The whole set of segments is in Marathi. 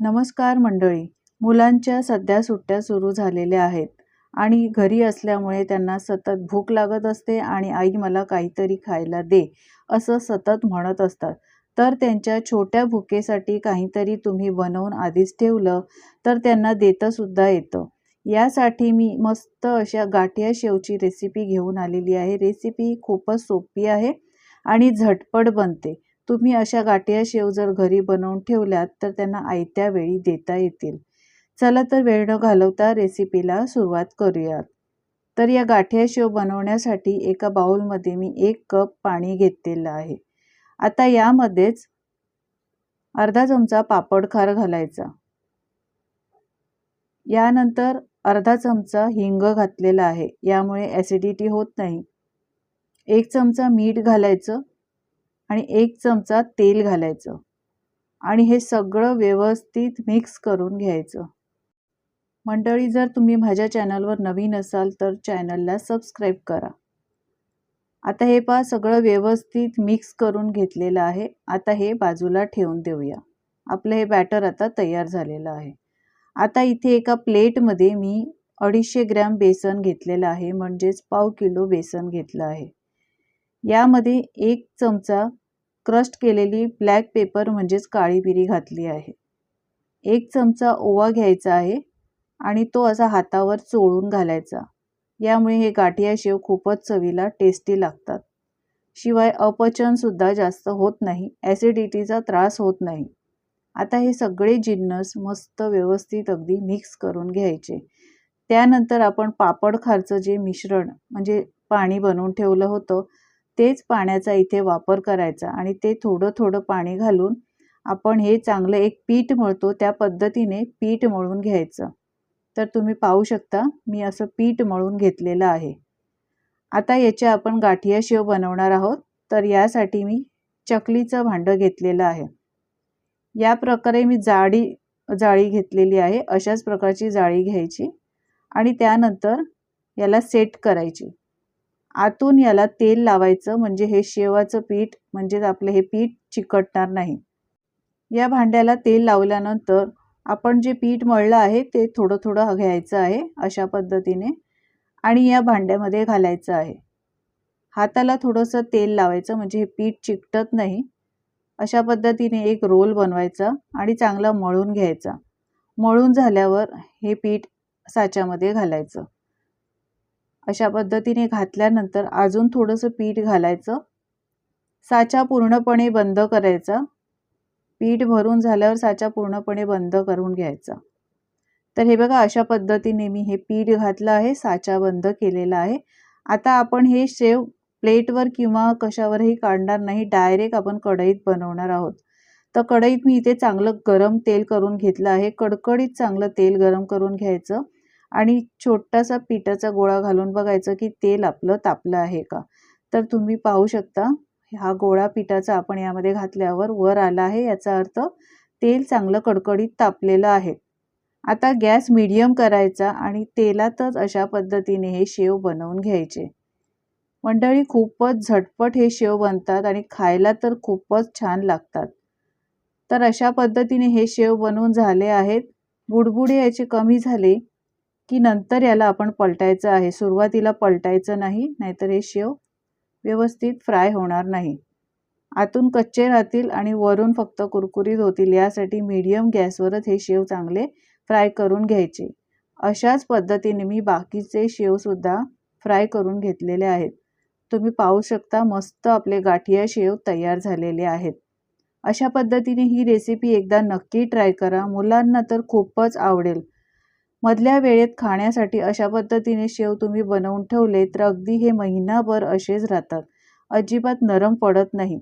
नमस्कार मंडळी. मुलांच्या सध्या सुट्ट्या सुरू झालेल्या आहेत आणि घरी असल्यामुळे त्यांना सतत भूक लागत असते आणि आई मला काहीतरी खायला दे असं सतत म्हणत असतात. तर त्यांच्या छोट्या भुकेसाठी काहीतरी तुम्ही बनवून आधीच ठेवलं तर त्यांना देतंसुद्धा येतं. यासाठी मी मस्त अशा गाठिया शेवची रेसिपी घेऊन आलेली आहे. रेसिपी खूपच सोपी आहे आणि झटपट बनते. तुम्ही अशा गाठिया शेव जर घरी बनवून ठेवल्यात तर त्यांना आयत्या वेळी देता येतील. चला तर वेळ न घालवता रेसिपीला सुरुवात करूयात. तर या गाठिया शेव बनवण्यासाठी एका बाउलमध्ये मी एक कप पाणी घेतलेलं आहे. आता यामध्येच अर्धा चमचा पापड खार घालायचा. यानंतर अर्धा चमचा हिंग घातलेला आहे यामुळे ॲसिडिटी होत नाही. एक चमचा मीठ घालायचं. आणि एक चमचा तेल घालायचं. आणि हे सगळं व्यवस्थित मिक्स करून घ्यायचं. मंडळी जर तुम्ही माझ्या चॅनलवर नवीन असाल तर चॅनलला सबस्क्राईब करा. आता हे पहा सगळं व्यवस्थित मिक्स करून घेतलेलं आहे. आता हे बाजूला ठेवून देऊया. आपलं हे बॅटर आता तयार झालेलं आहे. आता इथे एका प्लेटमध्ये मी अडीचशे ग्रॅम बेसन घेतलेलं आहे म्हणजेच पाव किलो बेसन घेतलं आहे. यामध्ये एक चमचा क्रस्ट केलेली ब्लॅक पेपर म्हणजेच काळी मिरी घातली आहे. एक चमचा ओवा घ्यायचा आहे आणि तो असा हातावर चोळून घालायचा. यामुळे हे गाठिया शेव खूपच चवीला टेस्टी लागतात. शिवाय अपचनसुद्धा जास्त होत नाही ॲसिडिटीचा त्रास होत नाही. आता हे सगळे जिन्नस मस्त व्यवस्थित अगदी मिक्स करून घ्यायचे. त्यानंतर आपण पापड खारचं जे मिश्रण म्हणजे पाणी बनवून ठेवलं होतं तेच पाण्याचा इथे वापर करायचा आणि ते थोडं थोडं पाणी घालून आपण हे चांगलं एक पीठ मळतो त्या पद्धतीने पीठ मळून घ्यायचं. तर तुम्ही पाहू शकता मी असं पीठ मळून घेतलेलं आहे. आता याच्या आपण गाठिया शेव बनवणार आहोत तर यासाठी मी चकलीचं भांडं घेतलेलं आहे. या प्रकारे मी जाडी जाळी घेतलेली आहे अशाच प्रकारची जाळी घ्यायची आणि त्यानंतर याला सेट करायची. आतून याला तेल लावायचं म्हणजे हे शेवाचं पीठ म्हणजेच आपलं हे पीठ चिकटणार नाही. या भांड्याला तेल लावल्यानंतर आपण जे पीठ मळलं आहे ते थोडं थोडं घ्यायचं आहे अशा पद्धतीने. आणि या भांड्यामध्ये घालायचं आहे. हाताला थोडंसं तेल लावायचं म्हणजे हे पीठ चिकटत नाही. अशा पद्धतीने एक रोल बनवायचा आणि चांगला मळून घ्यायचा. मळून झाल्यावर हे पीठ साच्यामध्ये घालायचं. अशा पद्धतीने घातल्यानंतर अजून थोडंसं पीठ घालायचं. साचा पूर्णपणे बंद करायचा. पीठ भरून झाल्यावर साचा पूर्णपणे बंद करून घ्यायचा. तर हे बघा अशा पद्धतीने मी हे पीठ घातलं आहे साचा बंद केलेला आहे. आता आपण हे शेव प्लेटवर किंवा कशावरही काढणार नाही डायरेक्ट आपण कढईत बनवणार आहोत. तर कढईत मी इथे चांगलं गरम तेल करून घेतलं आहे. कडकडीत चांगलं तेल गरम करून घ्यायचं. आणि छोटासा पिठाचा गोळा घालून बघायचं की तेल आपलं तापलं आहे का? तर तुम्ही पाहू शकता हा गोळा पिठाचा आपण यामध्ये घातल्यावर वर आला आहे याचा अर्थ तेल चांगलं कडकडीत तापलेलं आहे. आता गॅस मिडियम करायचा आणि तेलातच अशा पद्धतीने हे शेव बनवून घ्यायचे. मंडळी खूपच झटपट हे शेव बनतात आणि खायला तर खूपच छान लागतात. तर अशा पद्धतीने हे शेव बनवून झाले आहेत. बुडबुडे याचे कमी झाले की नंतर याला आपण पलटायचं आहे. सुरुवातीला पलटायचं नाही नाहीतर हे शेव व्यवस्थित फ्राय होणार नाही. आतून कच्चे राहतील आणि वरून फक्त कुरकुरीत होतील. यासाठी मीडियम गॅसवरच हे शेव चांगले फ्राय करून घ्यायचे. अशाच पद्धतीने मी बाकीचे शेवसुद्धा फ्राय करून घेतलेले आहेत. तुम्ही पाहू शकता मस्त आपले गाठिया शेव तयार झालेले आहेत. अशा पद्धतीने ही रेसिपी एकदा नक्की ट्राय करा. मुलांना तर खूपच आवडेल. मधल्या वेळेत खाण्यासाठी अशा पद्धतीने शेव तुम्ही बनवून ठेवले तर अगदी हे महिनाभर असेच राहतात. अजिबात नरम पडत नाही.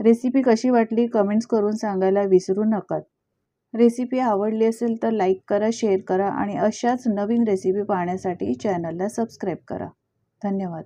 रेसिपी कशी वाटली कमेंट्स करून सांगायला विसरू नका. रेसिपी आवडली असेल तर लाईक करा शेअर करा आणि अशाच नवीन रेसिपी पाहण्यासाठी चॅनलला सबस्क्राईब करा. धन्यवाद.